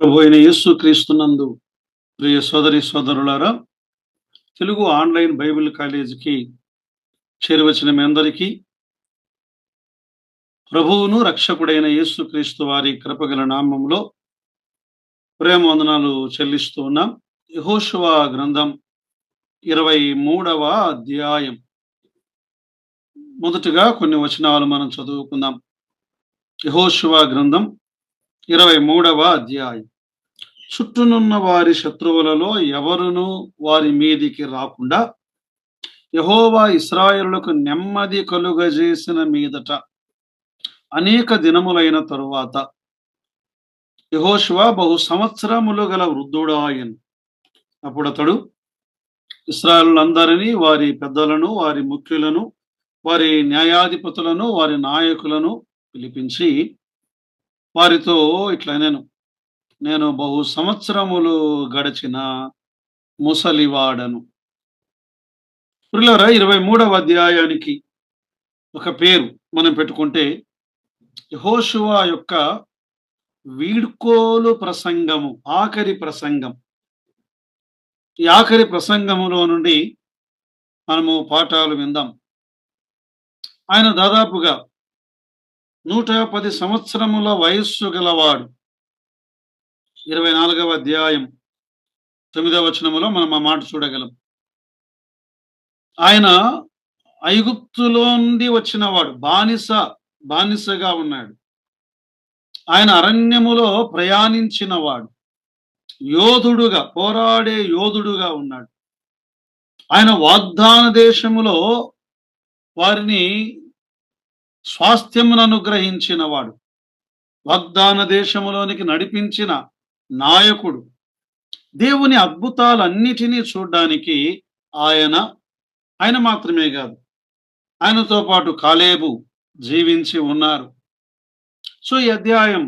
ప్రభు అయిన యేసు క్రీస్తునందు ప్రియ సోదరి సోదరులారా తెలుగు ఆన్లైన్ బైబిల్ కాలేజీకి చేరువచ్చిన మీ అందరికీ ప్రభువును రక్షకుడైన యేసు క్రీస్తు వారి కృపగల నామంలో ప్రేమ వందనాలు చెల్లిస్తూ ఉన్నాం. యహోశువ గ్రంథం ఇరవై మూడవ అధ్యాయం. మొదటగా కొన్ని వచనాలు మనం చదువుకుందాం. యహోశువ గ్రంథం ఇరవై మూడవ అధ్యాయం. చుట్టూనున్న వారి శత్రువులలో ఎవరును వారి మీదికి రాకుండా యహోవా ఇస్రాయేలులకు నెమ్మది కలుగజేసిన మీదట అనేక దినములైన తరువాత యహోశివ బహు సంవత్సరములు గల వృద్ధుడాయను అప్పుడు అతడు వారి పెద్దలను వారి ముఖ్యులను వారి న్యాయాధిపతులను వారి నాయకులను పిలిపించి వారితో ఇట్లా నేను నేను బహు సంవత్సరములు గడిచిన ముసలివాడను. పిల్లరా ఇరవై మూడవ అధ్యాయానికి ఒక పేరు మనం పెట్టుకుంటే యహోషువా యొక్క వీడ్కోలు ప్రసంగము ఆఖరి ప్రసంగం. ఈ ఆఖరి ప్రసంగములో నుండి మనము పాఠాలు విందాం. ఆయన దాదాపుగా నూట పది సంవత్సరముల వయస్సు గలవాడు. ఇరవై నాలుగవ అధ్యాయం తొమ్మిదవ వచనములో మనం ఆ మాట చూడగలం. ఆయన ఐగుప్తులో నుండి వచ్చినవాడు బానిస బానిసగా ఉన్నాడు. ఆయన అరణ్యములో ప్రయాణించినవాడు యోధుడుగా పోరాడే యోధుడుగా ఉన్నాడు. ఆయన వాగ్దాన దేశములో వారిని స్వాస్థ్యమును అనుగ్రహించిన వాడు వాగ్దాన దేశములోనికి నడిపించిన నాయకుడు. దేవుని అద్భుతాలన్నిటినీ చూడడానికి ఆయన ఆయన మాత్రమే కాదు ఆయనతో పాటు కాలేబు జీవించి ఉన్నారు. సో ఈ అధ్యాయం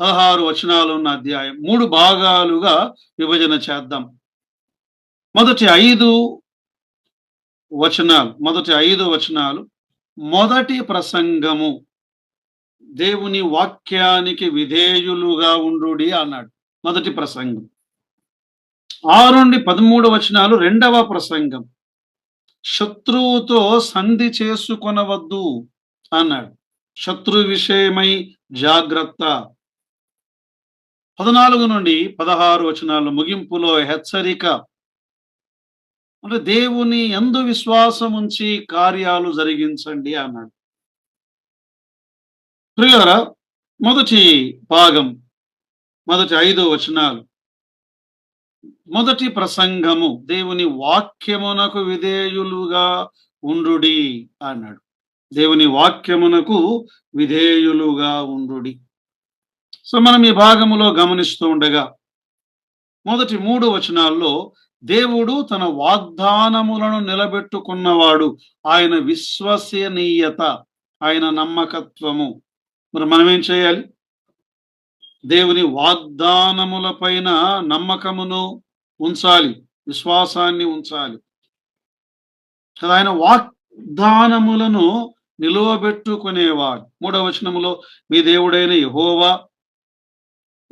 పదహారు వచనాలు ఉన్న అధ్యాయం మూడు భాగాలుగా విభజన చేద్దాం. మొదటి ఐదు వచనాలు మొదటి ఐదు వచనాలు మొదటి ప్రసంగము. దేవుని వాక్యానికి విధేయులుగా ఉండుడి అన్నాడు. మొదటి ప్రసంగం. ఆరు నుండి పదమూడు వచనాలు రెండవ ప్రసంగం. శత్రువుతో సంధి చేసుకొనవద్దు అన్నాడు. శత్రు విషయమై జాగ్రత్త. పద్నాలుగు నుండి పదహారు వచనాలు ముగింపులో హెచ్చరిక. అంటే దేవుని ఎందు విశ్వాసం ఉంచి కార్యాలు జరిగించండి అన్నాడు. ప్రియులరా మొదటి భాగం మొదటి ఐదు వచనాలు. మొదటి ప్రసంగము దేవుని వాక్యమునకు విధేయులుగా ఉండుడి అన్నాడు. దేవుని వాక్యమునకు విధేయులుగా ఉండుడి. సో మనం ఈ భాగములో గమనిస్తూ ఉండగా మొదటి మూడు వచనాల్లో దేవుడు తన వాగ్దానములను నిలబెట్టుకున్నవాడు. ఆయన విశ్వసనీయత ఆయన నమ్మకత్వము. మరి మనం ఏం చేయాలి? దేవుని వాగ్దానముల పైన నమ్మకమును ఉంచాలి విశ్వాసాన్ని ఉంచాలి. కదా ఆయన వాగ్దానములను నిలువబెట్టుకునేవాడు. మూడవ వచనములో మీ దేవుడైన యహోవా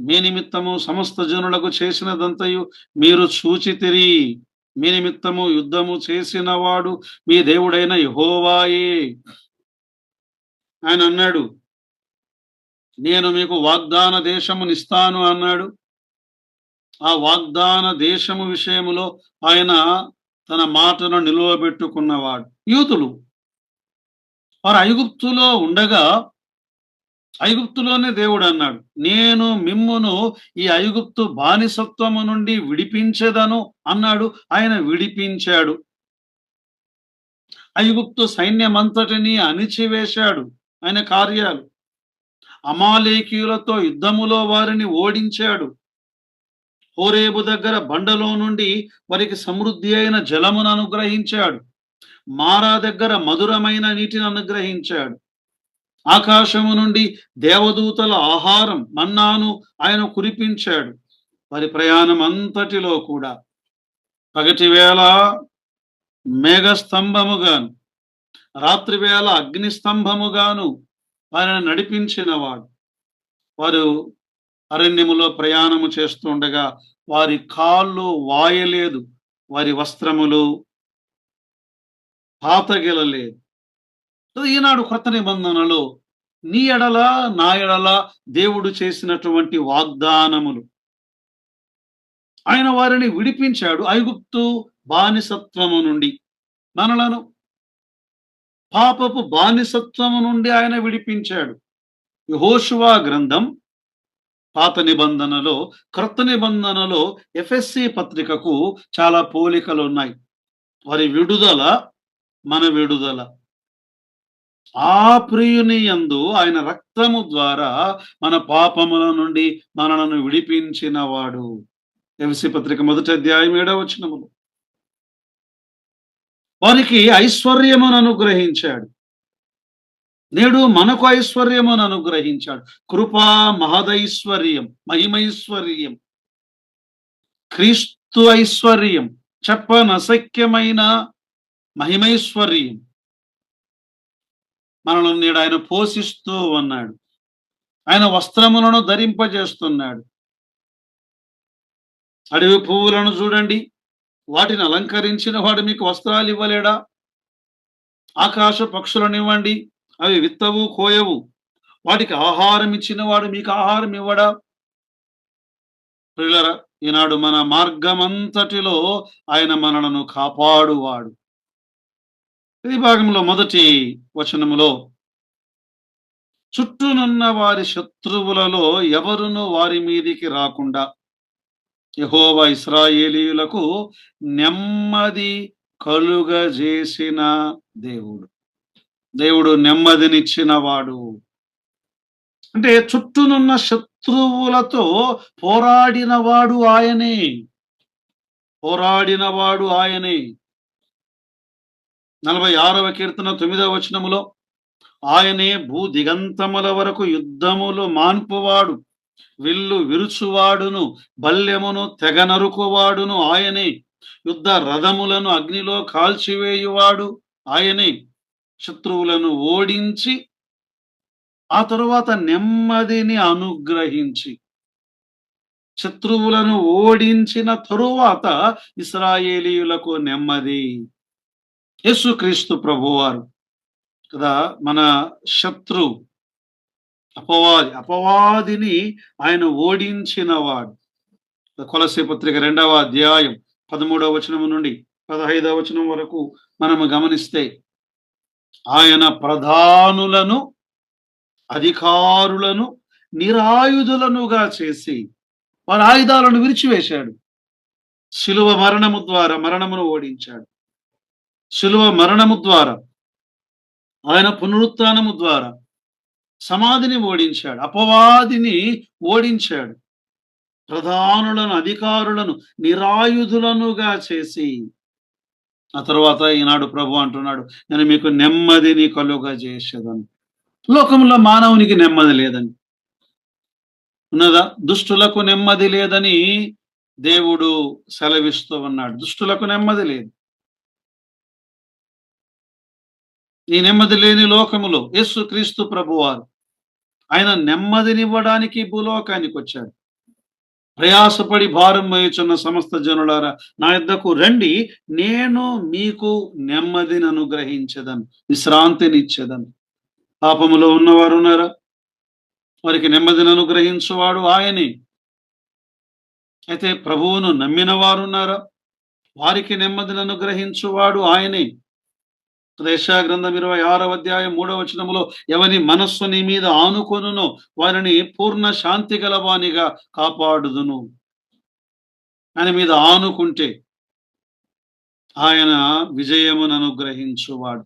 మీ నిమిత్తము సమస్త జనులకు చేసినదంతయు మీరు చూచితిరి. మీ నిమిత్తము యుద్ధము చేసినవాడు మీ దేవుడైన యహోవాయే. ఆయన అన్నాడు నేను మీకు వాగ్దాన దేశమునిస్తాను అన్నాడు. ఆ వాగ్దాన దేశము విషయములో ఆయన తన మాటను నిలువబెట్టుకున్నవాడు. యూతులు వారు ఐగుప్తులో ఉండగా ఐగుప్తులోనే దేవుడు అన్నాడు నేను మిమ్మును ఈ ఐగుప్తు బానిసత్వము నుండి విడిపించేదను అన్నాడు. ఆయన విడిపించాడు. ఐగుప్తు సైన్యమంతటిని అణిచివేశాడు. ఆయన కార్యాలు అమాలేకీయులతో యుద్ధములో వారిని ఓడించాడు. హోరేబు దగ్గర బండలో నుండి వారికి సమృద్ధి అయిన జలమును అనుగ్రహించాడు. మారా దగ్గర మధురమైన నీటిని అనుగ్రహించాడు. ఆకాశము నుండి దేవదూతల ఆహారం మన్నాను ఆయన కురిపించాడు. వారి ప్రయాణం అంతటిలో కూడా పగటి వేళ మేఘస్తంభముగాను రాత్రి వేళ అగ్నిస్తంభముగాను వారిని నడిపించినవాడు. వారు అరణ్యములో ప్రయాణము చేస్తుండగా వారి కాళ్ళు వాయలేదు వారి వస్త్రములు పాతగిలలేదు. ఈనాడు కృత నిబంధనలో నీ ఎడల నా ఎడల దేవుడు చేసినటువంటి వాగ్దానములు. ఆయన వారిని విడిపించాడు ఐగుప్తు బానిసత్వము నుండి. మనలను పాపపు బానిసత్వము నుండి ఆయన విడిపించాడు. యహోషువా గ్రంథం పాత నిబంధనలో క్రొత్త నిబంధనలో ఎఫ్ఎస్సి పత్రికకు చాలా పోలికలు ఉన్నాయి. వారి విడుదల మన విడుదల. ఆ ప్రియుని యందు ఆయన రక్తము ద్వారా మన పాపముల నుండి మనలను విడిపించిన వాడు ఎఫ్సి పత్రిక మొదటి అధ్యాయం ఏడవ వచనములు. వారికి ఐశ్వర్యమును అనుగ్రహించాడు. నేడు మనకు ఐశ్వర్యమును అనుగ్రహించాడు. కృపా మహదైశ్వర్యం మహిమైశ్వర్యం క్రీస్తు ఐశ్వర్యం చెప్పనసఖ్యమైన మహిమైశ్వర్యం. మనల్ని నేడు ఆయన పోషిస్తూ ఉన్నాడు. ఆయన వస్త్రములను ధరింపజేస్తున్నాడు. అడవి పువ్వులను చూడండి. వాటిని అలంకరించిన వాడు మీకు వస్త్రాలు ఇవ్వలేడా? ఆకాశ పక్షులను ఇవ్వండి. అవి విత్తవు కోయవు. వాటికి ఆహారం ఇచ్చిన వాడు మీకు ఆహారం ఇవ్వడా? ప్రియులరా ఈనాడు మన మార్గమంతటిలో ఆయన మనలను కాపాడువాడు. ఈ భాగంలో మొదటి వచనములో చుట్టూనున్న వారి శత్రువులలో ఎవరును వారి మీదికి రాకుండా యహోవ ఇస్రాయేలీయులకు నెమ్మది కలుగజేసిన దేవుడు. దేవుడు నెమ్మదినిచ్చిన వాడు అంటే చుట్టూనున్న శత్రువులతో పోరాడినవాడు ఆయనే. పోరాడినవాడు ఆయనే. నలభై ఆరవ కీర్తన తొమ్మిదవ వచనములో ఆయనే భూ దిగంతముల వరకు యుద్ధములు మాన్పువాడు విల్లు విరుచువాడును బల్యమును తెగ నరుకువాడును ఆయనే యుద్ధ రథములను అగ్నిలో కాల్చివేయువాడు ఆయనే శత్రువులను ఓడించి ఆ తరువాత నెమ్మదిని అనుగ్రహించి శత్రువులను ఓడించిన తరువాత ఇస్రాయేలీయులకు నెమ్మది యేసుక్రీస్తు ప్రభువారు. కదా మన శత్రు అపవాది అపవాదిని ఆయన ఓడించినవాడు. కొలసి పత్రిక రెండవ అధ్యాయం పదమూడవ వచనం నుండి పదహైదవ వచనం వరకు మనము గమనిస్తే ఆయన ప్రధానులను అధికారులను నిరాయుధులనుగా చేసి వారి ఆయుధాలను విరిచివేశాడు. శిలువ మరణము ద్వారా మరణమును ఓడించాడు. శిలువ మరణము ద్వారా ఆయన పునరుత్నము ద్వారా సమాధిని ఓడించాడు అపవాదిని ఓడించాడు. ప్రధానులను అధికారులను నిరాయుధులనుగా చేసి ఆ తర్వాత ఈనాడు ప్రభు అంటున్నాడు నేను మీకు నెమ్మదిని కలుగా చేసేదని లోకంలో మానవునికి నెమ్మది లేదని ఉన్నదా? దుష్టులకు నెమ్మది లేదని దేవుడు సెలవిస్తూ ఉన్నాడు. దుష్టులకు నెమ్మది లేదు. ఈ నెమ్మది లేని లోకములో యేసు క్రీస్తు ప్రభువారు ఆయన నెమ్మదినివ్వడానికి భూలోకానికి వచ్చాడు ప్రయాసపడి భారం మోయుచున్న సమస్త జనులారా నా ఇద్దకు రండి. నేను మీకు నెమ్మదిని అనుగ్రహించదను విశ్రాంతినిచ్చేదను పాపములో ఉన్నవారు ఉన్నారా? వారికి నెమ్మదిని అనుగ్రహించువాడు ఆయనే. అయితే ప్రభువును నమ్మిన వారు ఉన్నారా? వారికి నెమ్మదిని అనుగ్రహించువాడు ఆయనే. దేశా గ్రంథం ఇరవై ఆరవ అధ్యాయం మూడవ వచనములో ఎవని మనస్సు నీ మీద ఆనుకొనునో వారిని పూర్ణ శాంతి గలవానిగా కాపాడుదును. ఆయన మీద ఆనుకుంటే ఆయన విజయమును అనుగ్రహించువాడు.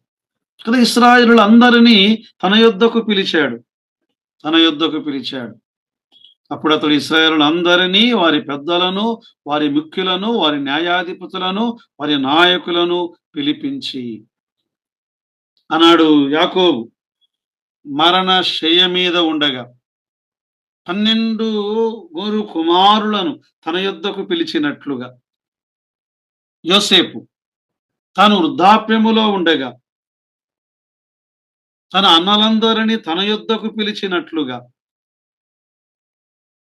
కదా ఇస్రాయిలులందరినీ తన యొద్దకు పిలిచాడు. తన యొద్దకు పిలిచాడు. అప్పుడు అతడు ఇస్రాయేలులందరినీ వారి పెద్దలను వారి ముఖ్యులను వారి న్యాయాధిపతులను వారి నాయకులను పిలిపించి అన్నాడు యాకోబు మరణ శయ్య మీద ఉండగా. పన్నెండు గురు కుమారులను తన యొద్దకు పిలిచినట్లుగా. యోసేపు తాను వృద్ధాప్యములో ఉండగా. తన అన్నలందరినీ తన యొద్దకు పిలిచినట్లుగా.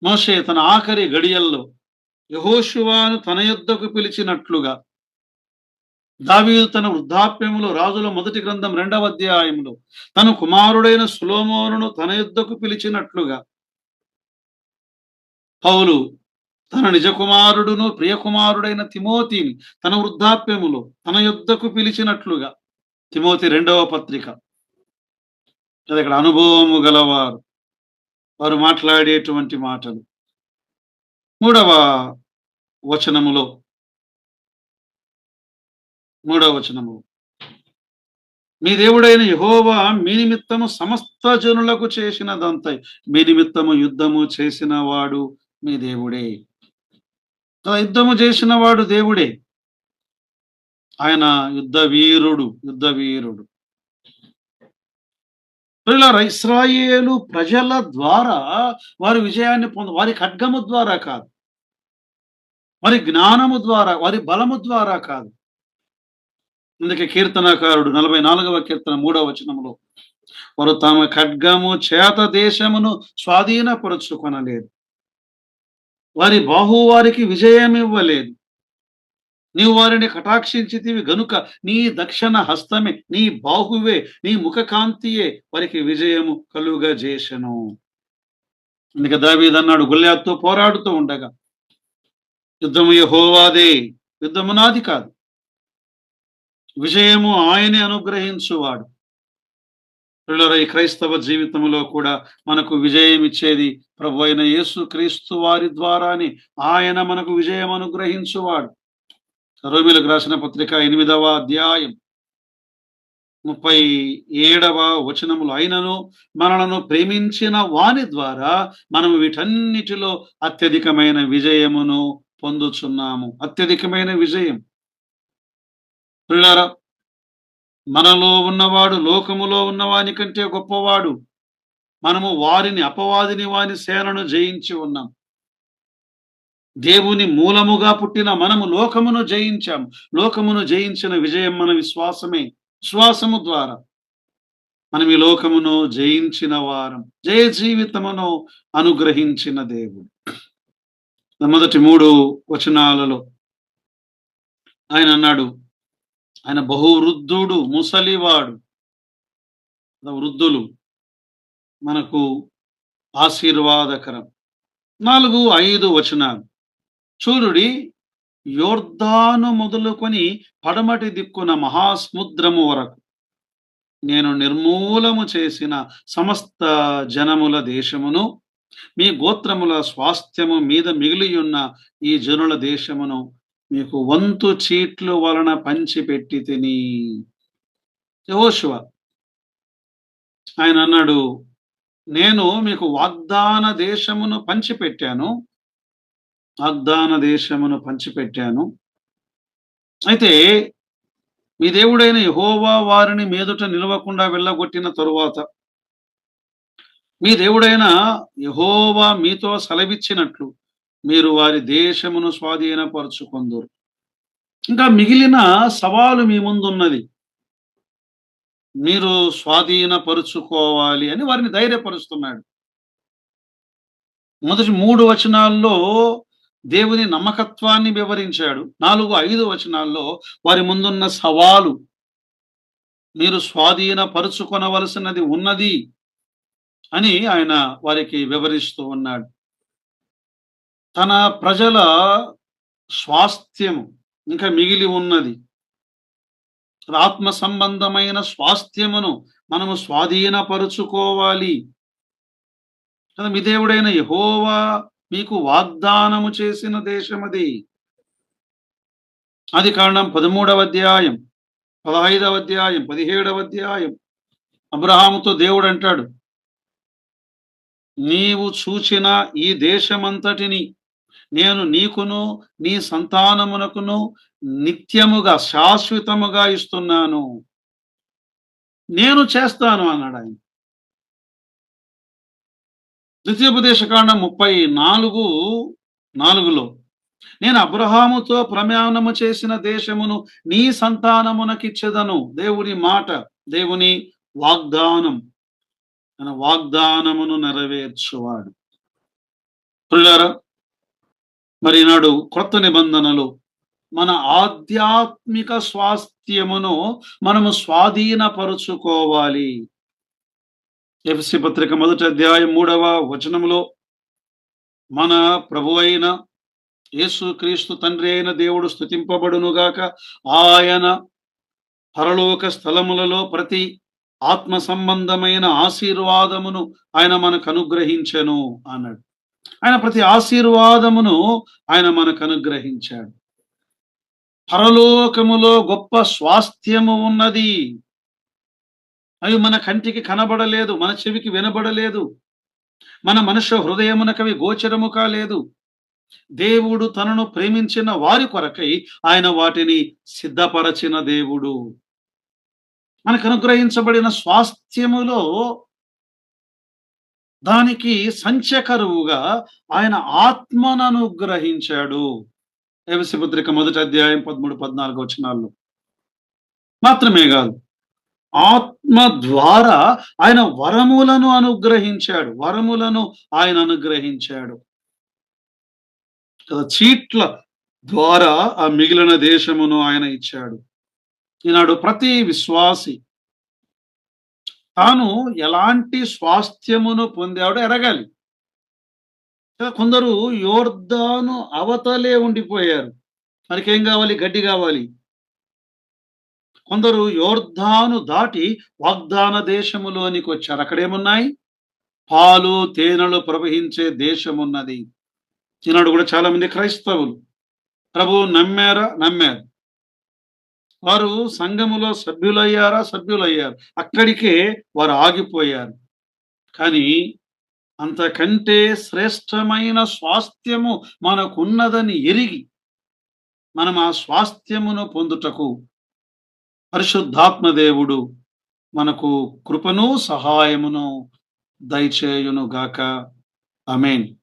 మోషే తన ఆఖరి గడియల్లో యహోశివాను తన యొద్దకు పిలిచినట్లుగా. దావీదు తన వృద్ధాప్యములో రాజుల మొదటి గ్రంథం రెండవ అధ్యాయంలో తన కుమారుడైన సులోమోను తన యుద్ధకు పిలిచినట్లుగా పౌలు తన నిజ కుమారుడును ప్రియకుమారుడైన తిమోతిని తన వృద్ధాప్యములో తన యుద్ధకు పిలిచినట్లుగా తిమోతి రెండవ పత్రిక. అది ఇక్కడ అనుభవము గలవారు. వారు మాట్లాడేటువంటి మాటలు. మూడవ వచనములో మూడవ వచనము. మీ దేవుడైన యహోవా మీ నిమిత్తము సమస్త జనులకు చేసినదంతా మీ నిమిత్తము యుద్ధము చేసిన వాడు మీ దేవుడే. యుద్ధము చేసిన వాడు దేవుడే. ఆయన యుద్ధ వీరుడు యుద్ధ వీరుడు. ఇస్రాయేలు ప్రజల ద్వారా వారి విజయాన్ని పొంద వారి ఖడ్గము ద్వారా కాదు. వారి జ్ఞానము ద్వారా వారి బలము ద్వారా కాదు. అందుకే కీర్తనకారుడు నలభై నాలుగవ కీర్తన మూడవ వచనంలో వారు తమ ఖడ్గము చేత దేశమును స్వాధీనపరుచుకొనలేదు. వారి బాహు వారికి విజయం ఇవ్వలేదు నీవు వారిని కటాక్షించితివి గనుక నీ దక్షిణ హస్తమే నీ బాహువే నీ ముఖకాంతియే వారికి విజయము కలుగజేసెను. అందుకే దావీదన్నాడు గుల్యాత్తో పోరాడుతూ ఉండగా యుద్ధము యహోవాదే యుద్ధము నాది కాదు. విజయము ఆయనే అనుగ్రహించువాడు. పిల్లల ఈ క్రైస్తవ జీవితంలో కూడా మనకు విజయం ఇచ్చేది ప్రభు అయిన యేసు క్రీస్తు వారి ద్వారానే ఆయన మనకు విజయం అనుగ్రహించువాడు. రోమిలకు రాసిన పత్రిక ఎనిమిదవ అధ్యాయం ముప్పై ఏడవ వచనములు అయినను మనలను ప్రేమించిన వాని ద్వారా మనం వీటన్నిటిలో అత్యధికమైన విజయమును పొందుచున్నాము. అత్యధికమైన విజయం. పిల్లరా మనలో ఉన్నవాడు లోకములో ఉన్నవాని కంటే గొప్పవాడు. మనము వారిని అపవాదిని వాని సేనను జయించి ఉన్నాం. దేవుని మూలముగా పుట్టిన మనము లోకమును జయించాం. లోకమును జయించిన విజయం మన విశ్వాసమే. విశ్వాసము ద్వారా మనం ఈ లోకమును జయించిన వారం. జయ జీవితమును అనుగ్రహించిన దేవుడు. మొదటి మూడు వచనాలలో ఆయన అన్నాడు ఆయన బహువృద్ధుడు ముసలివాడు. వృద్ధులు. మనకు ఆశీర్వాదకరం. నాలుగు ఐదు వచనాలు. చూరుడి యోర్ధాను మొదలుకొని పడమటి దిక్కున మహాసముద్రము వరకు నేను నిర్మూలము చేసిన సమస్త జనముల దేశమును మీ గోత్రముల స్వాస్థ్యము మీద మిగిలియున్న ఈ జనుల దేశమును మీకు వంతు చీట్లు వలన పంచిపెట్టి తిని. యహోశివ ఆయన అన్నాడు నేను మీకు వాగ్దాన దేశమును పంచిపెట్టాను వాగ్దాన దేశమును పంచిపెట్టాను అయితే మీ దేవుడైన యహోవా వారిని మీదుట నిలవకుండా వెళ్ళగొట్టిన తరువాత మీ దేవుడైన యహోవా మీతో సెలవిచ్చినట్లు మీరు వారి దేశమును స్వాధీనపరుచుకుందరు. ఇంకా మిగిలిన సవాలు మీ ముందున్నది. మీరు స్వాధీనపరుచుకోవాలి అని వారిని ధైర్యపరుస్తున్నాడు. మొదటి మూడు వచనాల్లో దేవుని నమ్మకత్వాన్ని వివరించాడు. నాలుగు ఐదు వచనాల్లో వారి ముందున్న సవాలు మీరు స్వాధీనపరుచుకొనవలసినది ఉన్నది అని ఆయన వారికి వివరిస్తూ ఉన్నాడు. తన ప్రజల స్వాస్థ్యము ఇంకా మిగిలి ఉన్నది. ఆత్మ సంబంధమైన స్వాస్థ్యమును మనము స్వాధీనపరుచుకోవాలి. కదా మీ దేవుడైన యహోవా మీకు వాగ్దానము చేసిన దేశమది. అది కారణం పదమూడవ అధ్యాయం పదహైదవ అధ్యాయం పదిహేడవ అధ్యాయం. అబ్రహాముతో దేవుడు అంటాడు నీవు చూచిన ఈ దేశమంతటిని నేను నీకును నీ సంతానమునకును నిత్యముగా శాశ్వతముగా ఇస్తున్నాను. నేను చేస్తాను అన్నాడు ఆయన. ద్వితీయోపదేశకాండం ముప్పై నాలుగు నాలుగులో నేను అబ్రహాముతో ప్రమాణము చేసిన దేశమును నీ సంతానమునకిచ్చెదను. దేవుని మాట దేవుని వాగ్దానం. తన వాగ్దానమును నెరవేర్చువాడు. ప్రియులారా మరి నాడు క్రొత్త నిబంధనలు మన ఆధ్యాత్మిక స్వాస్థ్యమును మనము స్వాధీనపరుచుకోవాలి. ఎఫ్సి పత్రిక మొదటి అధ్యాయం మూడవ వచనములో మన ప్రభు అయిన యేసు క్రీస్తు తండ్రి అయిన దేవుడు స్థుతింపబడునుగాక ఆయన పరలోక స్థలములలో ప్రతి ఆత్మ సంబంధమైన ఆశీర్వాదమును ఆయన మనకు అనుగ్రహించెను అన్నాడు. ఆయన ప్రతి ఆశీర్వాదమును ఆయన మనకు అనుగ్రహించాడు. పరలోకములో గొప్ప స్వాస్థ్యము ఉన్నది. అవి మన కంటికి కనబడలేదు మన చెవికి వినబడలేదు. మన మనుష్య హృదయమునకవి గోచరము కాలేదు దేవుడు తనను ప్రేమించిన వారి కొరకై ఆయన వాటిని సిద్ధపరచిన దేవుడు. మనకు అనుగ్రహించబడిన స్వాస్థ్యములో దానికి సంచకరువుగా ఆయన ఆత్మను అనుగ్రహించాడు ఏవసి మొదటి అధ్యాయం పదమూడు పద్నాలుగు వచనాల్లో. మాత్రమే కాదు ఆత్మ ద్వారా ఆయన వరములను అనుగ్రహించాడు. వరములను ఆయన అనుగ్రహించాడు. చీట్ల ద్వారా ఆ మిగిలిన దేశమును ఆయన ఇచ్చాడు. ఈనాడు ప్రతి విశ్వాసి తాను ఎలాంటి స్వాస్థ్యమును పొందాడో ఎరగాలి. కొందరు యోర్దాను అవతలే ఉండిపోయారు. మనకేం కావాలి? గడ్డి కావాలి. కొందరు యోర్ధాను దాటి వాగ్దాన దేశములోనికి వచ్చారు. అక్కడేమున్నాయి? పాలు తేనెలు ప్రవహించే దేశం ఉన్నది ఈనాడు కూడా చాలా మంది క్రైస్తవులు. ప్రభు నమ్మారా? నమ్మారు. వారు సంఘములో సభ్యులయ్యారా? సభ్యులయ్యారు. అక్కడికే వారు ఆగిపోయారు. కానీ అంతకంటే శ్రేష్టమైన స్వాస్థ్యము మనకున్నదని ఎరిగి మనం ఆ స్వాస్థ్యమును పొందుటకు పరిశుద్ధాత్మ దేవుడు మనకు కృపను సహాయమును దయచేయును గాక అమేన్